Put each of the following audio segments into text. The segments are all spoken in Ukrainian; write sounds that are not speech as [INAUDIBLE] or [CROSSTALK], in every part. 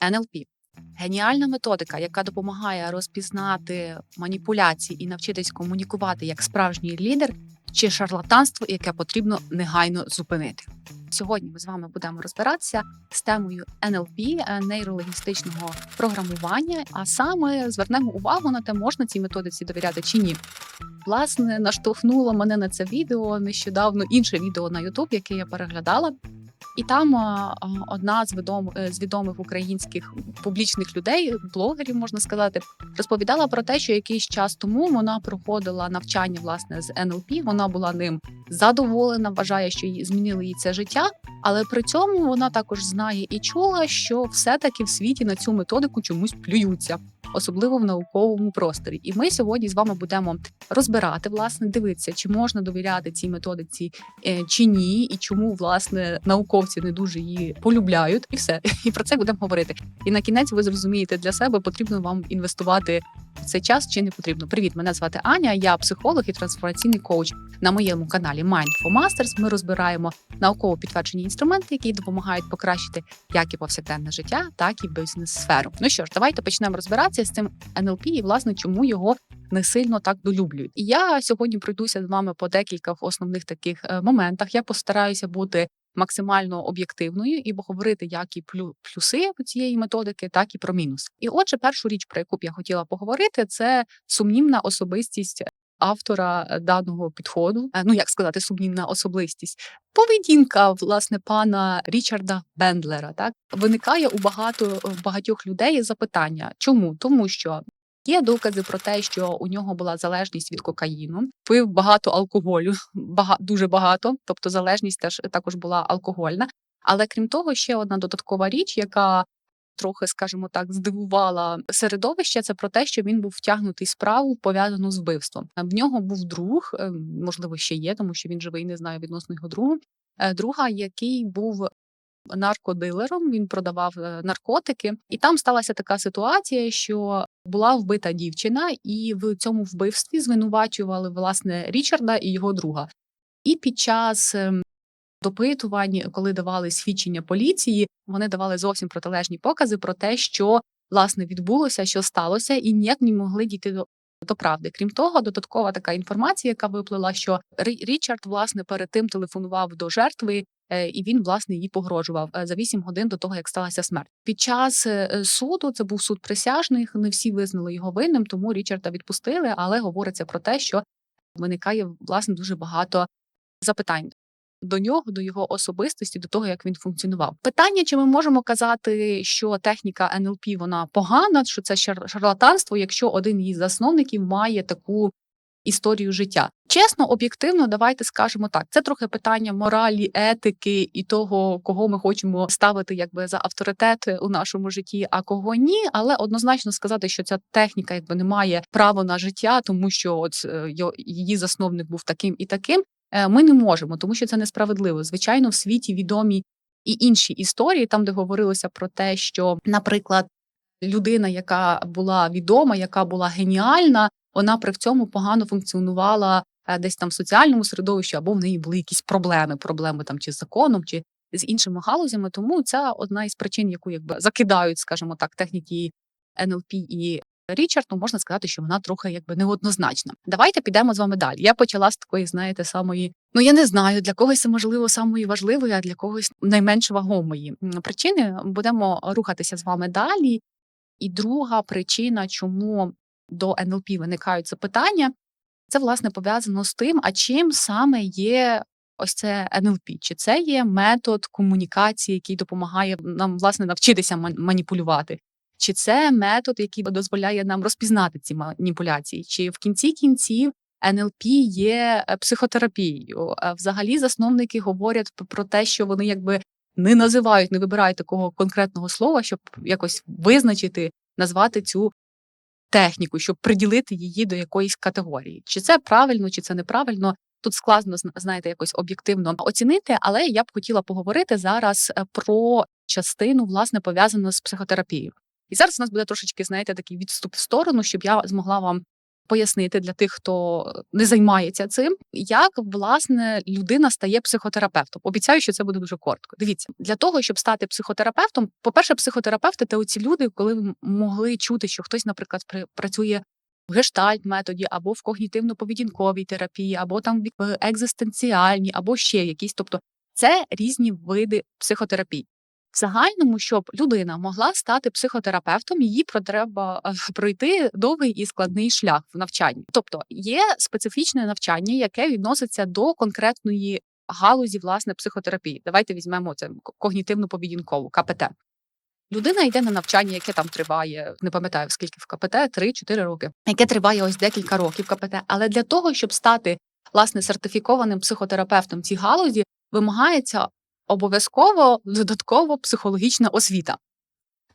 NLP – геніальна методика, яка допомагає розпізнати маніпуляції і навчитись комунікувати як справжній лідер, чи шарлатанство, яке потрібно негайно зупинити. Сьогодні ми з вами будемо розбиратися з темою NLP, е, нейрологістичного програмування. А саме звернемо увагу на те, можна цій методиці довіряти чи ні. Власне, наштовхнуло мене на це відео нещодавно інше відео на YouTube, яке я переглядала. І там а, а, одна з відом, е, з відомих українських публічних людей, блогерів можна сказати, розповідала про те, що якийсь час тому вона проходила навчання власне з НЛП. Вона була ним задоволена, вважає, що їй змінили їй це життя. Але при цьому вона також знає і чула, що все-таки в світі на цю методику чомусь плюються, особливо в науковому просторі. І ми сьогодні з вами будемо розбирати, власне, дивитися, чи можна довіряти цій методиці е, чи ні, і чому власне науковці не дуже її полюбляють, і все. [LAUGHS] І про це будемо говорити. І на кінець ви зрозумієте для себе, потрібно вам інвестувати в цей час чи не потрібно. Привіт, мене звати Аня. Я психолог і трансформаційний коуч. На моєму каналі Mind for Masters ми розбираємо науково підтверджені інструменти, які допомагають покращити як і повсякденне життя, так і бізнес-сферу. Ну що ж, давайте почнемо розбиратися з цим НЛП і власне чому його не сильно так долюблюють. І я сьогодні пройдуся з вами по декілька основних таких е, моментах. Я постараюся бути максимально об'єктивною і говорити як і плю- плюси цієї методики, так і про мінус. І отже, першу річ, про яку б я хотіла поговорити, це сумнівна особистість. Автора е, даного підходу, Е, ну як сказати, сумнівна особистість, поведінка власне пана Річарда Бендлера, так виникає у багато в багатьох людей запитання, чому тому, що Є докази про те, що у нього була залежність від кокаїну, пив багато алкоголю, бага, дуже багато, тобто залежність теж також була алкогольна. Але крім того, ще одна додаткова річ, яка трохи, скажімо так, здивувала середовище, це про те, що він був втягнутий в справу пов'язану з вбивством. В нього був друг, е, можливо, ще є, тому що він живий, не знаю відносно його другу. е, Друга, який був наркодилером, він продавав е, наркотики, і там сталася така ситуація, що була вбита дівчина, і в цьому вбивстві звинувачували власне Річарда і його друга. І під час ем, допитувань, коли давали свідчення поліції, вони давали зовсім протилежні покази про те, що власне відбулося, що сталося, і ніяк не могли дійти до. До правди, крім того, додаткова така інформація, яка виплила, що Річард власне перед тим телефонував до жертви, і він власне їй погрожував е, за 8 годин до того, як сталася смерть. Під час е, суду це був суд присяжних. Не всі визнали його винним, тому Річарда відпустили. Але говориться про те, що виникає власне дуже багато запитань до нього, до його особистості, до того, як він функціонував. Питання, чи ми можемо казати, що техніка НЛП вона погана, що це шар- шарлатанство, якщо один із засновників має таку історію життя. Чесно, об'єктивно, давайте скажемо так. Це трохи питання моралі, етики і того, кого ми хочемо ставити якби за авторитет у нашому житті, а кого ні. Але однозначно сказати, що ця техніка якби не має права на життя, тому що от е, її засновник був таким і таким. е, Ми не можемо, тому що це несправедливо. Звичайно, в світі відомі і інші історії, там де говорилося про те, що, наприклад, людина, яка була відома, яка була геніальна, вона при цьому погано функціонувала е, десь там в соціальному середовищі, або в неї були якісь проблеми, проблеми там чи з законом, чи з іншими галузями. Тому це одна із причин, яку якби закидають, скажімо так, техніки НЛП і Річард, ну можна сказати, що вона трохи якби неоднозначна. Давайте підемо з вами далі. Я почала з такої, знаєте, самої, ну я не знаю, для когось це можливо самої важливої, а для когось найменш вагомої причини. Будемо рухатися з вами далі. І друга причина, чому до НЛП виникають запитання, це власне пов'язано з тим, а чим саме є ось це НЛП? Чи це є метод комунікації, який допомагає нам власне навчитися маніпулювати? Чи це метод, який дозволяє нам розпізнати ці маніпуляції? Чи в кінці кінців НЛП є е, психотерапією? Взагалі засновники говорять про те, що вони якби не називають, не вибирають такого конкретного слова, щоб якось визначити, назвати цю техніку, щоб приділити її до якоїсь категорії. Чи це правильно, чи це неправильно? Тут складно зна- знаєте, якось об'єктивно оцінити, але я б хотіла поговорити зараз е, про частину, власне, пов'язану з психотерапією. І зараз у нас буде трошечки, знаєте, такий відступ в сторону, щоб я змогла вам пояснити для тих, хто не займається цим, як власне людина стає психотерапевтом. Обіцяю, що це буде дуже коротко. Дивіться, для того, щоб стати психотерапевтом, по-перше, психотерапевти це оці люди, коли могли чути, що хтось, наприклад, при- працює в гештальт методі, або в когнітивно-поведінковій терапії, або там в екзистенціальній, або ще якісь. Тобто, це різні види психотерапії. В загальному, щоб людина могла стати психотерапевтом, про- треба е, [LAUGHS] пройти довгий і складний шлях в навчанні. Тобто є специфічне навчання, яке відноситься до конкретної галузі власне психотерапії. Давайте візьмемо це когнітивно-поведінкову КПТ. Людина йде на навчання, яке там триває, не пам'ятаю скільки в КПТ, 3-4 роки, яке триває ось декілька років КПТ. Але для того, щоб стати власне сертифікованим психотерапевтом в цій галузі, вимагається обов'язково додатково психологічна освіта.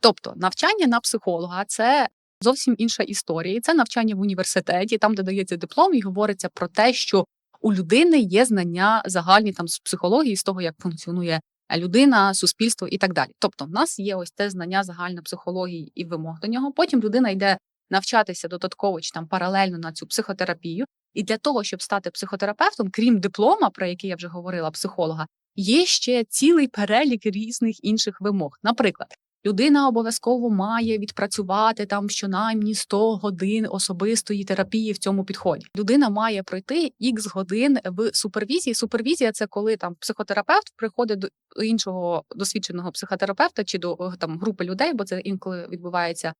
Тобто навчання на психолога це зовсім інша історія. Це навчання в університеті, там де дається диплом, і говориться про те, що у людини є знання загальні там з психології, з того, як функціонує людина, суспільство і так далі. Тобто, в нас є ось те знання загальної психології і вимог до нього. Потім людина йде навчатися додатково чи там паралельно на цю психотерапію. І для того, щоб стати психотерапевтом, крім диплома, про який я вже говорила, психолога, є ще цілий перелік різних інших вимог. Наприклад, людина обов'язково має відпрацювати там щонаймні 100 годин особистої терапії в цьому підході. Людина має пройти ікс годин в супервізії. Супервізія це коли там психотерапевт приходить до іншого досвідченого психотерапевта чи до е, там групи людей, бо це інколи відбувається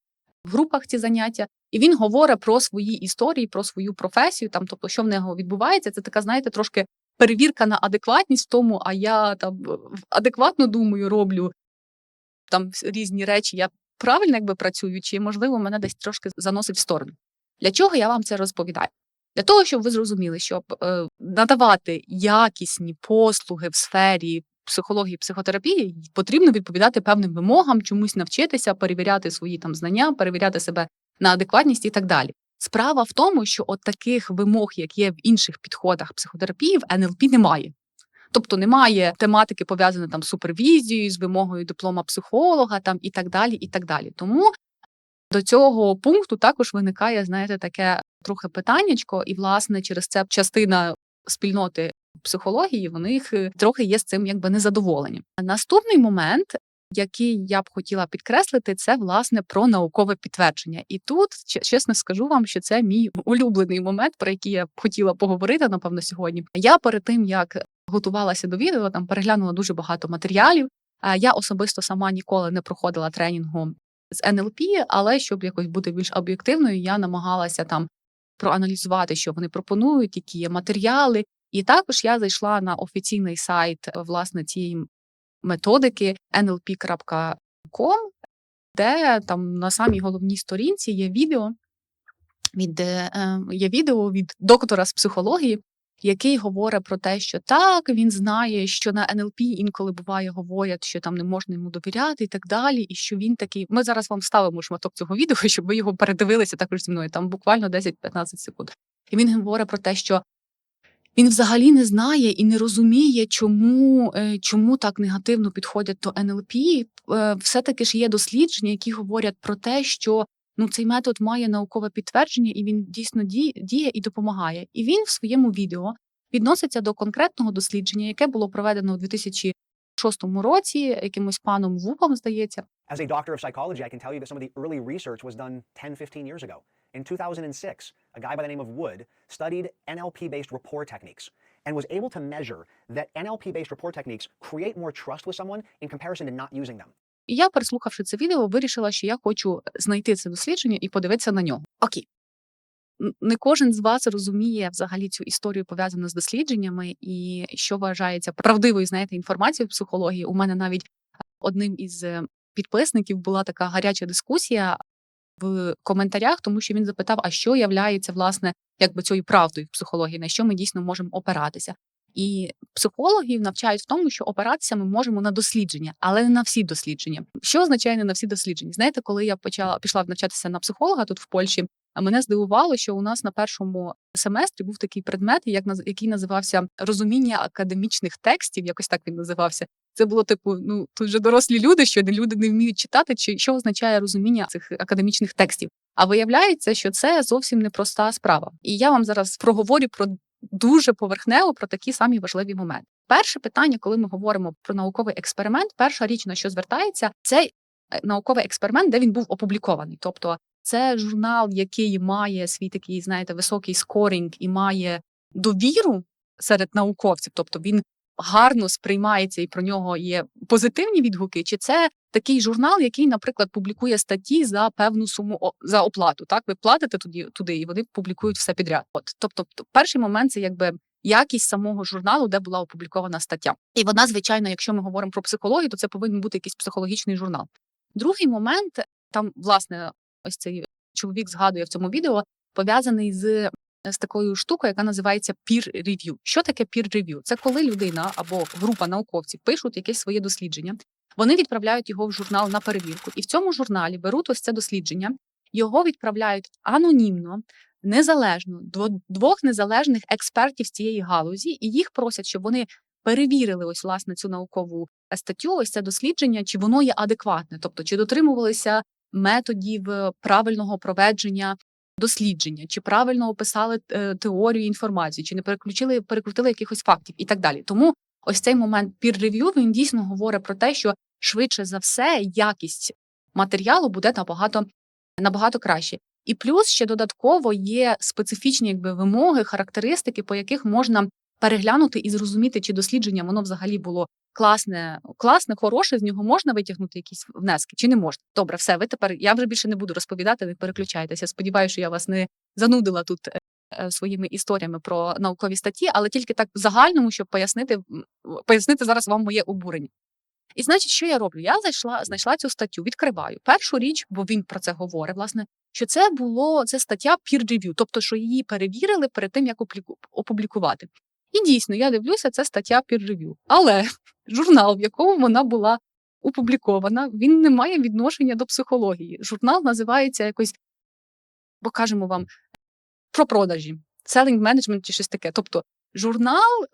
в групах ці заняття, і він говорить про свої історії, про свою професію. Там, тобто, що в нього відбувається, це така, знаєте, трошки перевірка на адекватність в тому, а я там адекватно думаю, роблю там різні речі. Я правильно якби працюю, чи можливо мене десь трошки заносить в сторону. Для чого я вам це розповідаю? Для того, щоб ви зрозуміли, щоб е, надавати якісні послуги в сфері психології, психотерапії, потрібно відповідати певним вимогам, чомусь навчитися, перевіряти свої там знання, перевіряти себе на адекватність і так далі. Справа в тому, що от таких вимог, як є в інших підходах психотерапії, в НЛП немає. Тобто немає тематики пов'язаної там з супервізією, з вимогою диплома психолога там і так далі. і так далі. Тому до цього пункту також виникає, знаєте, таке трохи питаннячко, і власне через це частина спільноти психології в них е, трохи є з цим якби незадоволені. Наступний момент. Який я б хотіла підкреслити, це власне про наукове підтвердження. І тут чесно скажу вам, що це мій улюблений момент, про який я б хотіла поговорити, напевно, сьогодні. Я перед тим як готувалася до відео, там переглянула дуже багато матеріалів. Е, Я особисто сама ніколи не проходила тренінгу з НЛП, але щоб якось бути більш об'єктивною, я намагалася там проаналізувати, що вони пропонують, які є матеріали. І також я зайшла на офіційний сайт власне цієї методики nlp.com, де там на самій головній сторінці є відео від е, е, є відео від доктора з психології, який говорить про те, що так, він знає, що на НЛП інколи буває говорять, що там не можна йому довіряти і так далі. І що він такий. Ми зараз вам ставимо шматок цього відео, [LAUGHS] щоб ви його передивилися також зі мною. Там буквально 10-15 секунд. І він говорить про те, що він взагалі не знає і не розуміє, чому, е, чому так негативно підходять до НЛП. Е, Все-таки ж є дослідження, які говорять про те, що ну цей метод має наукове підтвердження, і він дійсно діє і допомагає. І він в своєму відео відноситься до конкретного дослідження, яке було проведено у 2006 році якимось паном Вупом, здається. As a doctor of psychology, I can tell you that some of the early research was done 10, 15 years ago. In 2006, a guy by the name of Wood studied NLP based rapport techniques and was able to measure that NLP based rapport techniques create more trust with someone in comparison to not using them. І я, переслухавши це відео, вирішила, що я хочу знайти це дослідження і подивитися на нього. Окей. Не кожен з вас розуміє взагалі цю історію пов'язану з дослідженнями і що вважається правдивою, знаєте, інформацією в психології. У мене навіть одним із е, підписників була така гаряча дискусія в коментарях, тому що він запитав, а що являється власне якби цією правдою в психології, на що ми дійсно можемо опиратися. І психологів навчають в тому, що опиратися ми можемо на дослідження, але не на всі дослідження. Що означає не на всі дослідження? Знаєте, коли я почала пішла навчатися на психолога тут в Польщі, мене здивувало, що у нас на першому семестрі був такий предмет, як який називався розуміння академічних текстів. Якось так він називався. Це було типу, ну тут вже дорослі люди, що люди не вміють читати, чи що означає розуміння цих академічних текстів. А виявляється, що це зовсім непроста справа. І я вам зараз проговорю про дуже поверхнево про такі самі важливі моменти. Перше питання, коли ми говоримо про науковий експеримент, перша річ, на що звертається, це е, науковий експеримент, де він був опублікований. Тобто, це журнал, який має свій такий, знаєте, високий скорінг і має довіру серед науковців, тобто він гарно сприймається і про нього є позитивні відгуки, чи це такий журнал, який, наприклад, публікує статті за певну суму за оплату. Так, ви платите туди, туди, і вони публікують все підряд. От, тобто, перший момент це якби якість самого журналу, де була опублікована стаття. І вона, звичайно, якщо ми говоримо про психологію, то це повинен бути якийсь психологічний журнал. Другий момент там, власне, ось цей чоловік згадує в цьому відео, пов'язаний з з такою штукою, яка називається peer review. Що таке peer review? Це коли людина або група науковців пишуть якесь своє дослідження, вони відправляють його в журнал на перевірку, і в цьому журналі беруть ось це дослідження, його відправляють анонімно, незалежно до двох незалежних експертів з цієї галузі, і їх просять, щоб вони перевірили ось власне цю наукову статтю, ось це дослідження, чи воно є адекватне, тобто чи дотримувалися методів е, правильного проведення дослідження, чи правильно описали е, теорію інформації, чи не переключили, перекрутили якихось фактів і так далі. Тому ось цей момент peer review, він дійсно говорить про те, що швидше за все якість матеріалу буде набагато, набагато краще. І плюс ще додатково є специфічні якби, вимоги, характеристики, по яких можна переглянути і зрозуміти, чи дослідження воно взагалі було класне, класне, хороше, з нього можна витягнути якісь внески, чи не можна. Добре, все, ви тепер я вже більше не буду розповідати, не переключайтеся. Сподіваюся, що я вас не занудила тут е, е, своїми історіями про наукові статті, але тільки так в загальному, щоб пояснити, пояснити зараз вам моє обурення. І значить, що я роблю? Я зайшла, знайшла цю статтю, відкриваю. Першу річ, бо він про це говорить, власне, що це було це стаття peer review, тобто, що її перевірили перед тим, як опублікувати. І дійсно, я дивлюся, це стаття peer review. Але [LAUGHS] журнал, в якому вона була опублікована, він не має відношення до психології. Журнал називається якось, покажемо вам, про продажі, selling management чи щось таке. Тобто, журнал,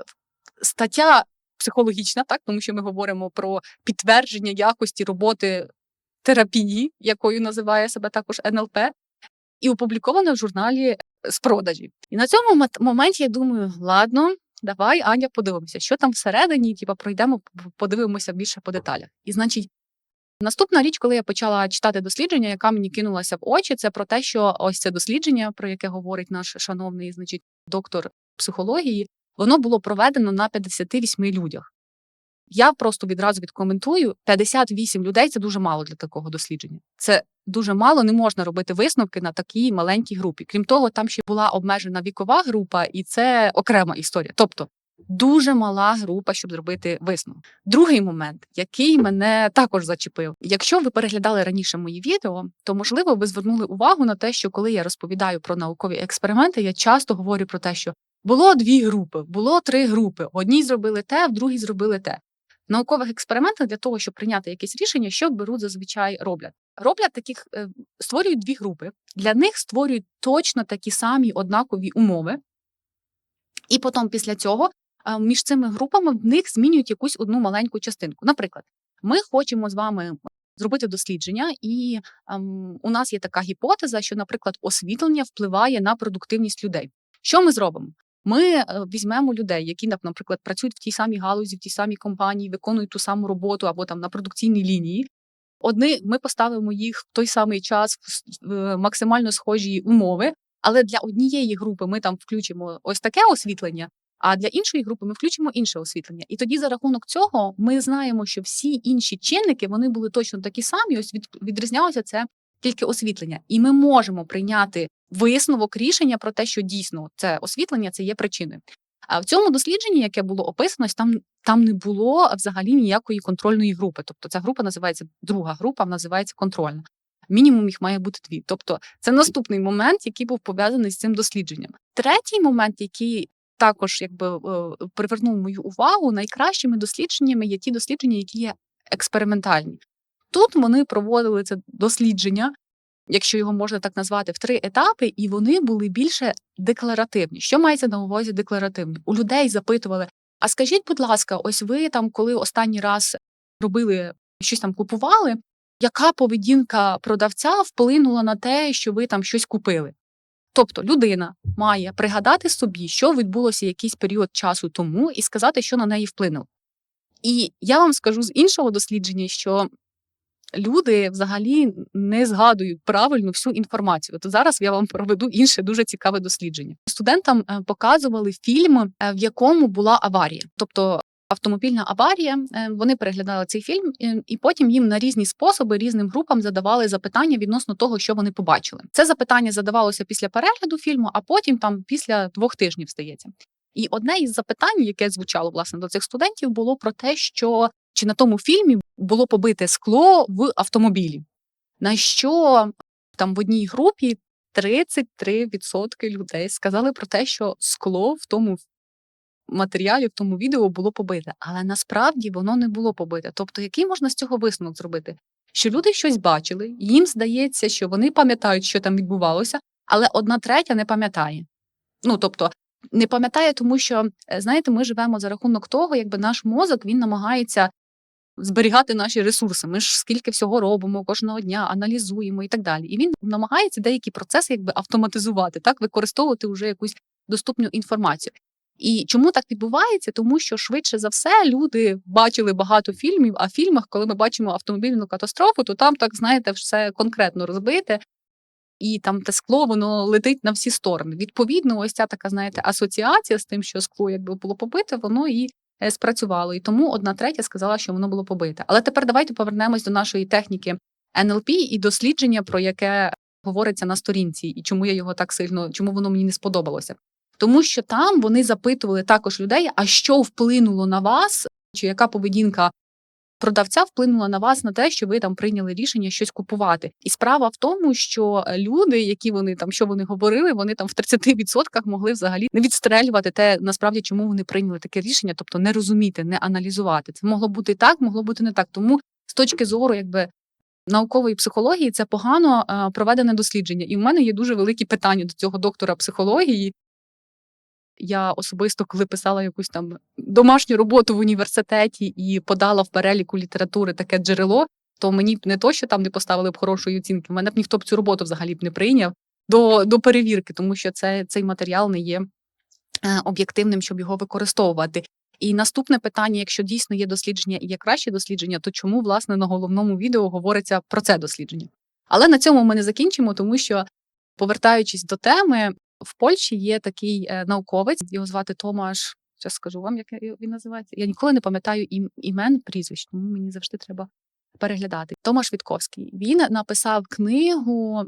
стаття психологічна, так, тому що ми говоримо про підтвердження якості роботи терапії, якою називає себе також НЛП, і опублікована в журналі з продажі. І на цьому моменті я думаю, ладно, давай, Аня, подивимося, що там всередині, типа пройдемо, подивимося більше по деталях. І значить, наступна річ, коли я почала читати дослідження, яка мені кинулася в очі, це про те, що ось це дослідження, про яке говорить наш шановний, значить, доктор психології, воно було проведено на 58 людях. Я просто відразу відкоментую: 58 людей це дуже мало для такого дослідження. Це дуже мало, не можна робити висновки на такій маленькій групі. Крім того, там ще була обмежена вікова група, і це окрема історія. Тобто дуже мала група, щоб зробити висновок. Другий момент, який мене також зачепив. Якщо ви переглядали раніше мої відео, то можливо ви звернули увагу на те, що коли я розповідаю про наукові експерименти, я часто говорю про те, що було дві групи, було три групи. В одній зробили те, в другій зробили те. В наукових експериментах для того, щоб прийняти якесь рішення, що беруть зазвичай роблять. Роблять таких, е, створюють дві групи. Для них створюють точно такі самі однакові умови. І потім після цього між цими групами в них змінюють якусь одну маленьку частинку. Наприклад, ми хочемо з вами зробити дослідження, і ем, у нас є така гіпотеза, що, наприклад, освітлення впливає на продуктивність людей. Що ми зробимо? Ми е, візьмемо людей, які, нап- наприклад, працюють в тій самій галузі, в тій самій компанії, виконують ту саму роботу або там на продукційній лінії. Одни ми поставимо їх в той самий час в в максимально схожі умови, але для однієї групи ми там включимо ось таке освітлення, а для іншої групи ми включимо інше освітлення. І тоді за рахунок цього ми знаємо, що всі інші чинники вони були точно такі самі. Ось від, відрізнялося це тільки освітлення, і ми можемо прийняти висновок рішення про те, що дійсно це освітлення це є причиною. А в цьому дослідженні, яке було описано, там, там не було взагалі ніякої контрольної групи. Тобто ця група називається друга група, називається контрольна. Мінімум їх має бути дві. Тобто, це наступний момент, який був пов'язаний з цим дослідженням. Третій момент, який також якби е, привернув мою увагу, найкращими дослідженнями є ті дослідження, які є експериментальні. Тут вони проводили це дослідження, якщо його можна так назвати, в три етапи, і вони були більше декларативні. Що мається на увазі декларативні? У людей запитували: а скажіть, будь ласка, ось ви там, коли останній раз робили щось там купували, яка поведінка продавця вплинула на те, що ви там щось купили. Тобто людина має пригадати собі, що відбулося якийсь період часу тому, і сказати, що на неї вплинуло. І я вам скажу з іншого дослідження, що люди взагалі не згадують правильно всю інформацію. От зараз я вам проведу інше дуже цікаве дослідження. Студентам е, показували фільм, е, в якому була аварія, тобто автомобільна аварія. Е, Вони переглядали цей фільм, і потім їм на різні способи різним групам задавали запитання відносно того, що вони побачили. Це запитання задавалося після перегляду фільму, а потім там після двох тижнів стається. І одне із запитань, яке звучало власне до цих студентів, було про те, що чи на тому фільмі було побите скло в автомобілі. На що там в одній групі 33% людей сказали про те, що скло в тому матеріалі, в тому відео було побите. Але насправді воно не було побите. Тобто, який можна з цього висновок зробити? Що люди щось бачили, їм здається, що вони пам'ятають, що там відбувалося, але одна третя не пам'ятає. Ну тобто, не пам'ятає, тому що е, знаєте, ми живемо за рахунок того, якби наш мозок він намагається зберігати наші ресурси. Ми ж скільки всього робимо кожного дня, аналізуємо і так далі. І він намагається деякі процеси якби автоматизувати, так використовувати вже якусь доступну інформацію. І чому так відбувається? Тому що швидше за все люди бачили багато фільмів. А в фільмах, коли ми бачимо автомобільну катастрофу, то там так знаєте, все конкретно розбите. І там те скло воно летить на всі сторони. Відповідно, ось ця така, знаєте, асоціація з тим, що скло якби було побите, воно і спрацювало. І тому одна третя сказала, що воно було побите. Але тепер давайте повернемось до нашої техніки НЛП і дослідження, про яке говориться на сторінці, і чому я його так сильно, чому воно мені не сподобалося. Тому що там вони запитували також людей, а що вплинуло на вас, чи яка поведінка продавця вплинула на вас на те, що ви там прийняли рішення щось купувати. І справа в тому, що люди, які вони там, що вони говорили, вони там в 30% могли взагалі не відстрелювати те, насправді чому вони прийняли таке рішення, тобто не розуміти, не аналізувати. Це могло бути так, могло бути не так. Тому з точки зору, якби. Наукової психології це погано е, проведене дослідження, і в мене є дуже великі питання до цього доктора психології. Я особисто, коли писала якусь там домашню роботу в університеті і подала в переліку літератури таке джерело, то мені б не то, що там не поставили б хорошої оцінки, мене б ніхто б цю роботу взагалі б не прийняв до, до перевірки, тому що це, цей матеріал не є е, об'єктивним, щоб його використовувати. І наступне питання: якщо дійсно є дослідження і є краще дослідження, то чому власне на головному відео говориться про це дослідження? Але на цьому ми не закінчимо, тому що, повертаючись до теми, в Польщі є такий е, науковець, його звати Томаш. Зараз скажу вам, як він називається. Я ніколи не пам'ятаю ім, імен прізвищ, тому мені завжди треба переглядати. Томаш Вітковський. Він написав книгу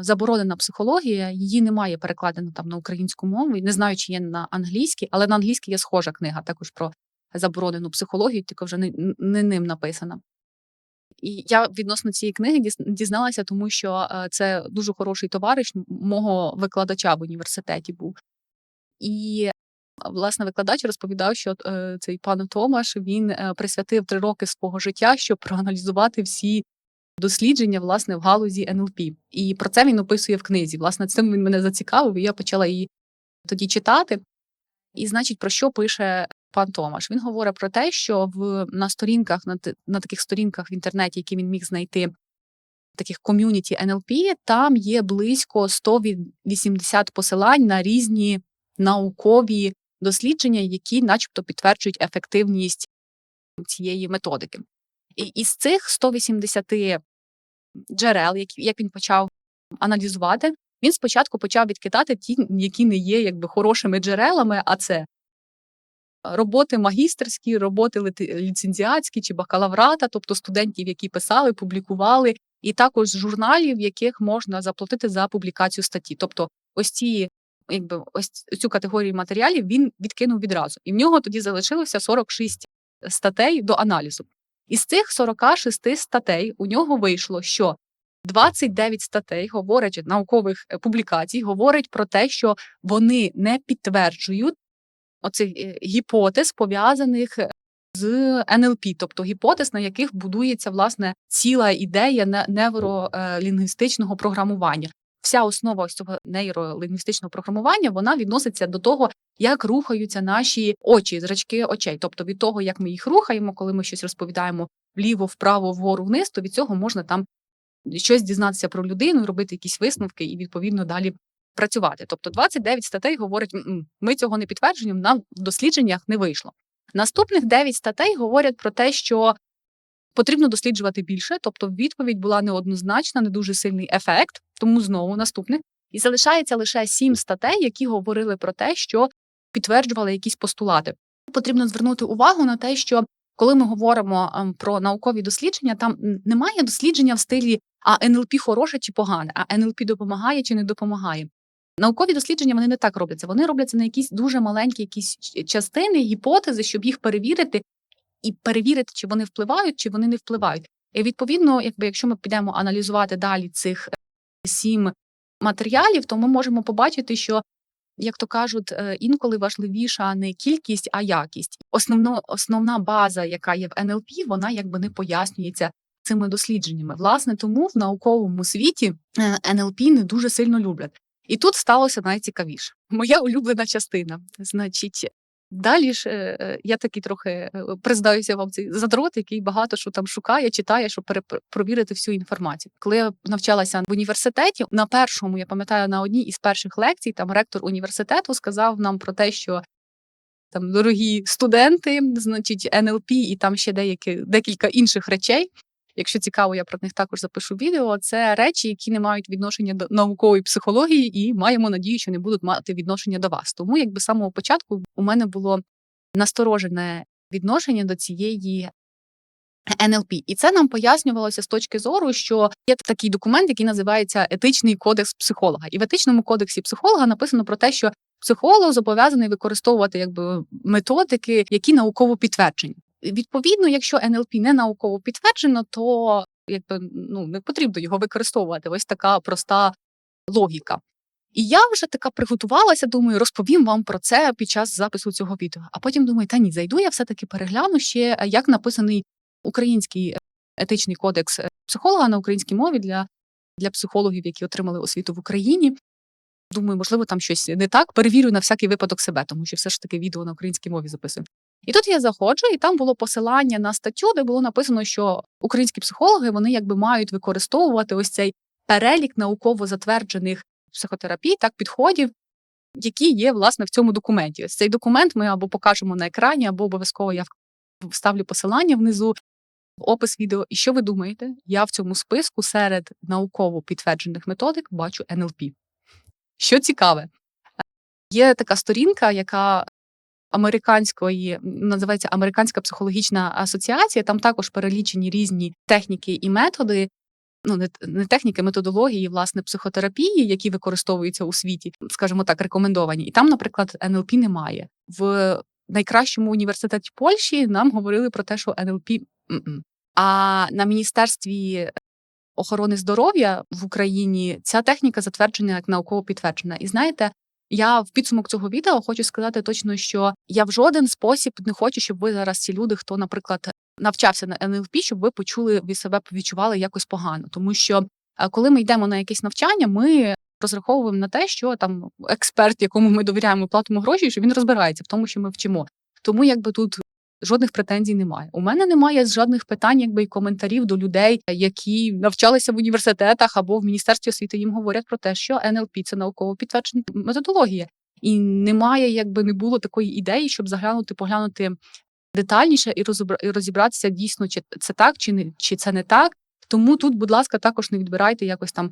Заборонена психологія. Її немає перекладено там на українську мову. Не знаю, чи є на англійській, але на англійській є схожа книга також про заборонену психологію, тільки вже не, не ним написана. І я відносно цієї книги дізналася, тому що е, це дуже хороший товариш мого викладача в університеті був. І власне викладач розповідав, що е, цей пан Томаш він е, присвятив три роки свого життя, щоб проаналізувати всі дослідження власне в галузі НЛП. І про це він описує в книзі. Власне, цим він мене зацікавив, і я почала її тоді читати. І, значить, про що пише пан Томаш? Він говорить про те, що в на сторінках, на, на таких сторінках в інтернеті, які він міг знайти, таких ком'юніті НЛП, там є близько 180 посилань на різні наукові дослідження, які, начебто, підтверджують ефективність цієї методики. І із цих 180 джерел, які як він почав аналізувати, він спочатку почав відкидати ті, які не є якби хорошими джерелами, а це роботи магістерські, роботи ліцензіатські чи бакалаврата, тобто студентів, які писали, публікували, і також журналів, яких можна заплатити за публікацію статті. Тобто, ось ці, якби ось цю категорію матеріалів він відкинув відразу. І в нього тоді залишилося 46 статей до аналізу. Із цих 46 статей у нього вийшло, що 29 статей говорять наукових е, публікацій, говорять про те, що вони не підтверджують оцих е, гіпотез, пов'язаних е, з НЛП, тобто гіпотез, на яких будується власне ціла ідея не- невролінгвістичного програмування. вся основа ось цього нейролінгвістичного програмування вона відноситься до того, як рухаються наші очі, зрачки очей. Тобто від того, як ми їх рухаємо, коли ми щось розповідаємо вліво, вправо, вгору, вниз, то від цього можна там щось дізнатися про людину, робити якісь висновки і відповідно далі працювати. Тобто 29 статей говорять, ми цього не підтверджуємо, нам в дослідженнях не вийшло. Наступних 9 статей говорять про те, що потрібно досліджувати більше, тобто відповідь була неоднозначна, не дуже сильний ефект, тому знову наступних. І залишається лише 7 статей, які говорили про те, що підтверджували якісь постулати. Потрібно звернути увагу на те, що коли ми говоримо ем, про наукові дослідження, там немає дослідження в стилі а НЛП хороше чи погане, а НЛП допомагає чи не допомагає. Наукові дослідження вони не так робляться. Вони робляться на якісь дуже маленькі якісь частини, гіпотези, щоб їх перевірити і перевірити, чи вони впливають, чи вони не впливають. І відповідно, якби якщо ми підемо аналізувати далі цих е, сім матеріалів, то ми можемо побачити, що, як то кажуть, е, інколи важливіша не кількість, а якість. Основно, основна база, яка є в НЛП, вона якби не пояснюється цими дослідженнями. Власне, тому в науковому світі е, НЛП не дуже сильно люблять. І тут сталося найцікавіше. [LAUGHS] Моя улюблена частина. Значить, далі ж е, е, я такий трохи е, признаюся вам цей задрот, який багато що там шукає, читає, щоб перепровірити всю інформацію. Коли я навчалася в університеті, на першому, я пам'ятаю, на одній із перших лекцій, там ректор університету сказав нам про те, що там дорогі студенти, значить, НЛП і там ще деякі декілька інших речей. Якщо цікаво, я про них також запишу відео. Це речі, які не мають відношення до наукової психології, і маємо надію, що не будуть мати відношення до вас. Тому, якби з самого початку у мене було насторожене відношення до цієї НЛП. І це нам пояснювалося з точки зору, що є такий документ, який називається Етичний кодекс психолога. І в етичному кодексі психолога написано про те, що психолог зобов'язаний використовувати якби методики, які науково підтверджені. Відповідно, якщо НЛП не науково підтверджено, то якби ну не потрібно його використовувати. Ось така проста логіка. І я вже така приготувалася, думаю, розповім вам про це під час запису цього відео. А потім думаю, та ні, зайду, я все-таки перегляну ще, як написаний український етичний кодекс психолога на українській мові для, для психологів, які отримали освіту в Україні. Думаю, можливо, там щось не так. Перевірю на всякий випадок себе, тому що все ж таки відео на українській мові записую. І тут я заходжу, і там було посилання на статтю, де було написано, що українські психологи вони якби мають використовувати ось цей перелік науково затверджених психотерапій, так підходів, які є власне в цьому документі. Ось цей документ ми або покажемо на екрані, або обов'язково я вставлю посилання внизу. в Опис відео, і що ви думаєте? Я в цьому списку серед науково підтверджених методик бачу НЛП. Що цікаве, є така сторінка, яка американської називається Американська психологічна асоціація. Там також перелічені різні техніки і методи. Ну, не, не техніки, методології, власне, психотерапії, які використовуються у світі, скажімо так, рекомендовані. І там, наприклад, НЛП немає. В найкращому університеті Польщі нам говорили про те, що НЛП. А на міністерстві охорони здоров'я в Україні ця техніка затверджена як науково підтверджена. І знаєте, я в підсумок цього відео хочу сказати точно, що я в жоден спосіб не хочу, щоб ви зараз ці люди, хто, наприклад, навчався на НЛП, щоб ви почули від себе відчували якось погано. Тому що е, коли ми йдемо на якесь навчання, ми розраховуємо на те, що там експерт, якому ми довіряємо, платимо гроші, що він розбирається в тому, що ми вчимо. Тому якби тут жодних претензій немає. У мене немає жодних питань, якби і коментарів до людей, які навчалися в університетах або в міністерстві освіти. Їм говорять про те, що НЛП – це науково підтверджена методологія, і немає, якби не було такої ідеї, щоб заглянути, поглянути детальніше і розібратися дійсно, чи це так, чи не чи це не так. Тому тут, будь ласка, також не відбирайте якось там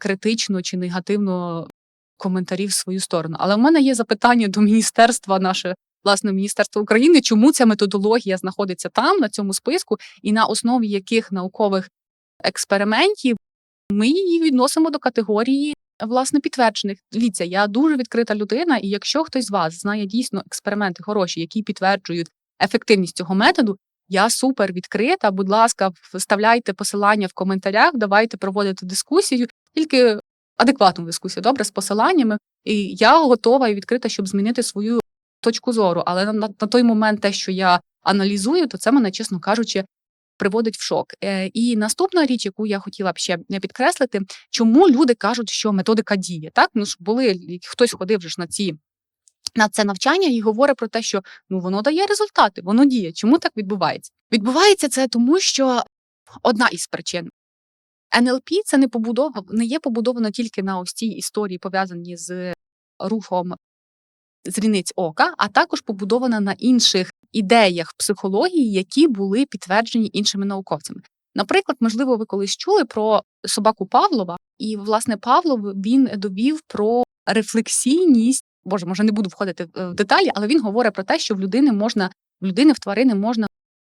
критично чи негативно коментарів в свою сторону. Але в мене є запитання до міністерства наше. Власне, Міністерство України, чому ця методологія знаходиться там, на цьому списку, і на основі яких наукових експериментів ми її відносимо до категорії власне підтверджених. Дивіться, я дуже відкрита людина, і якщо хтось з вас знає дійсно експерименти хороші, які підтверджують ефективність цього методу, я супер відкрита. Будь ласка, вставляйте посилання в коментарях, давайте проводити дискусію, тільки адекватну дискусію, добре, з посиланнями. І я готова і відкрита, щоб змінити свою точку зору. Але на, на той момент, те, що я аналізую, то це мене, чесно кажучи, приводить в шок. Е, І наступна річ, яку я хотіла б ще підкреслити, чому люди кажуть, що методика діє. Так, ну ж були хтось ходив ж на ці. На це навчання і говорить про те, що ну воно дає результати, воно діє. Чому так відбувається? Відбувається це тому, що одна із причин НЛП це не побудова, не є побудовано тільки на ось цій історії, пов'язані з рухом зріниць ока, а також побудована на інших ідеях психології, які були підтверджені іншими науковцями. Наприклад, можливо, ви колись чули про собаку Павлова, і власне Павлов він довів про рефлексійність. Боже, може, не буду входити в деталі, але він говорить про те, що в людини можна в людини в тварини можна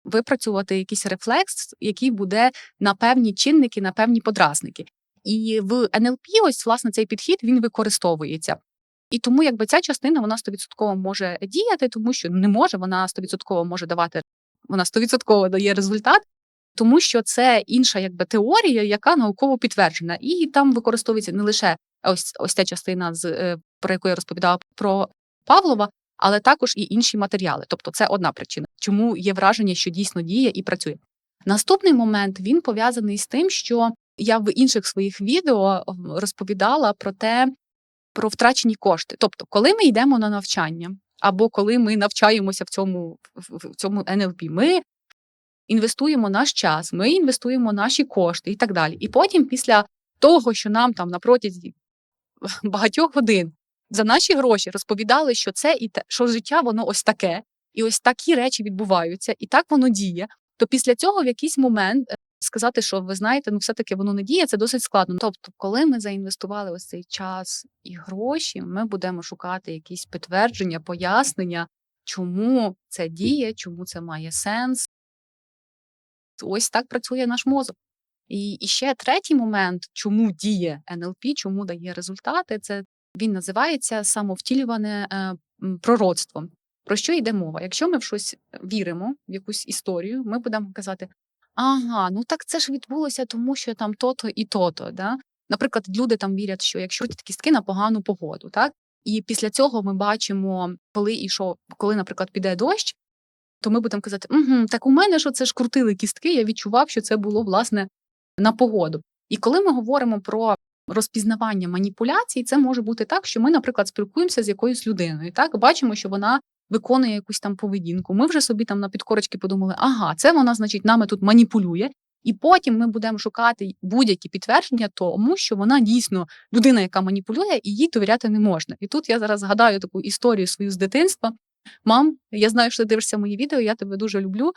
випрацювати якийсь рефлекс, який буде на певні чинники, на певні подразники. І в НЛП ось власне цей підхід він використовується. І тому якби ця частина вона 100% може діяти, тому що не може, вона 100% може давати, вона 100% дає результат, тому що це інша якби теорія, яка науково підтверджена. І там використовується не лише ось ось ця частина, з е, про яку я розповідала про Павлова, але також і інші матеріали. Тобто, це одна причина, чому є враження, що дійсно діє і працює. Наступний момент він пов'язаний з тим, що я в інших своїх відео розповідала про те, про втрачені кошти. Тобто, коли ми йдемо на навчання, або коли ми навчаємося в цьому в цьому НЛП, ми інвестуємо наш час, ми інвестуємо наші кошти і так далі. І потім, після того, що нам там на протязі [LAUGHS] багатьох годин за наші гроші розповідали, що це і те, що життя воно ось таке, і ось такі речі відбуваються, і так воно діє. То після цього в якийсь момент е, сказати, що ви знаєте, ну все-таки воно не діє, це досить складно. Тобто, коли ми заінвестували ось цей час і гроші, ми будемо шукати якісь підтвердження, пояснення, чому це діє, чому це має сенс. Ось так працює наш мозок. І, і ще третій момент, чому діє НЛП, чому дає результати, це він називається самовтілюване е, пророцтво. Про що йде мова? Якщо ми в щось віримо, в якусь історію, ми будемо казати: ага, ну так це ж відбулося, тому що там то-то і то-то. Да? Наприклад, люди там вірять, що якщо ті кістки на погану погоду, так і після цього ми бачимо, коли і що, коли, наприклад, піде дощ, то ми будемо казати: угу, так у мене ж це ж крутили кістки, я відчував, що це було власне на погоду. І коли ми говоримо про розпізнавання маніпуляцій, це може бути так, що ми, наприклад, спілкуємося з якоюсь людиною, так бачимо, що вона виконує якусь там поведінку. Ми вже собі там на підкорочки подумали, ага, це вона, значить, нами тут маніпулює. І потім ми будемо шукати будь-які підтвердження, тому що вона дійсно людина, яка маніпулює, і їй довіряти не можна. І тут я зараз згадаю таку історію свою з дитинства. Мам, я знаю, що ти дивишся мої відео, я тебе дуже люблю,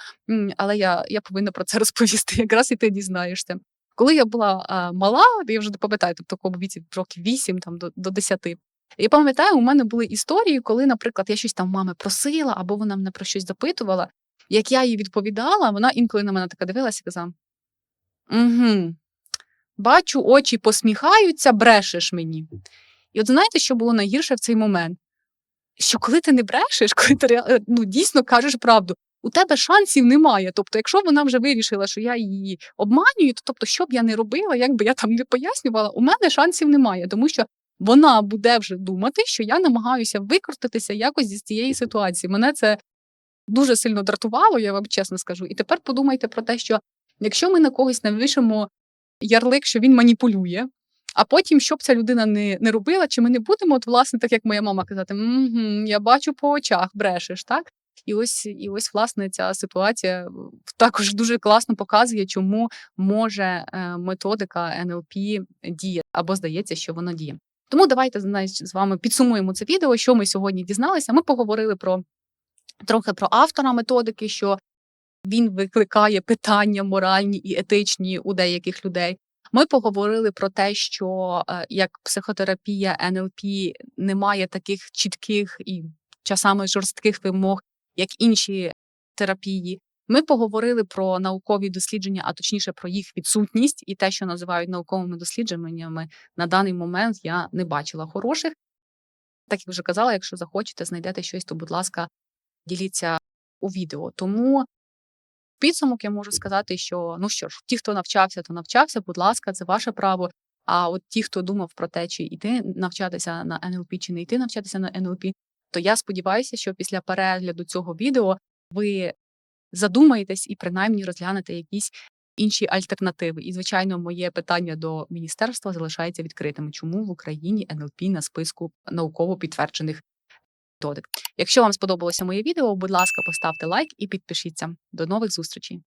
але я я повинна про це [LAUGHS] розповісти. Якраз і ти дізнаєшся. Коли я була а, мала, я вже не пам'ятаю, в такому віці років 8 там, до, до 10, я пам'ятаю, у мене були історії, коли, наприклад, я щось там мами просила, або вона мене про щось запитувала. Як я їй відповідала, вона інколи на мене така дивилася і казала: Угу, бачу, очі посміхаються, брешеш мені. І от знаєте, що було найгірше в цей момент? Що коли ти не брешеш, коли ти ну, дійсно кажеш правду, у тебе шансів немає. Тобто, якщо вона вже вирішила, що я її обманюю, то тобто, що б я не робила, як би я там не пояснювала, у мене шансів немає, тому що вона буде вже думати, що я намагаюся викрутитися якось зі цієї ситуації. Мене це дуже сильно дратувало, я вам чесно скажу. І тепер подумайте про те, що якщо ми на когось навішимо ярлик, що він маніпулює. А потім, щоб ця людина не не робила, чи ми не будемо, от, власне, так як моя мама казати, угу, я бачу по очах, брешеш, так? І ось, і ось, власне, ця ситуація також дуже класно показує, чому може е, методика НЛП діяти, або здається, що вона діє. Тому давайте з вами підсумуємо це відео, що ми сьогодні дізналися. Ми поговорили про трохи про автора методики, що він викликає питання моральні і етичні у деяких людей. Ми поговорили про те, що е, як психотерапія НЛП не має таких чітких і часами жорстких вимог, як інші терапії. Ми поговорили про наукові дослідження, а точніше про їх відсутність і те, що називають науковими дослідженнями, на даний момент я не бачила хороших. Так як вже казала, якщо захочете, знайдете щось, то, будь ласка, діліться у відео. Тому підсумок я можу сказати, що ну що ж, ті, хто навчався, то навчався, будь ласка, це ваше право. А от ті, хто думав про те, чи йти навчатися на НЛП, чи не йти навчатися на НЛП, то я сподіваюся, що після перегляду цього відео ви задумаєтесь і принаймні розглянете якісь інші альтернативи. І, звичайно, моє питання до міністерства залишається відкритим. Чому в Україні НЛП на списку науково підтверджених методик? Якщо вам сподобалося моє відео, будь ласка, поставте лайк і підпишіться. До нових зустрічей!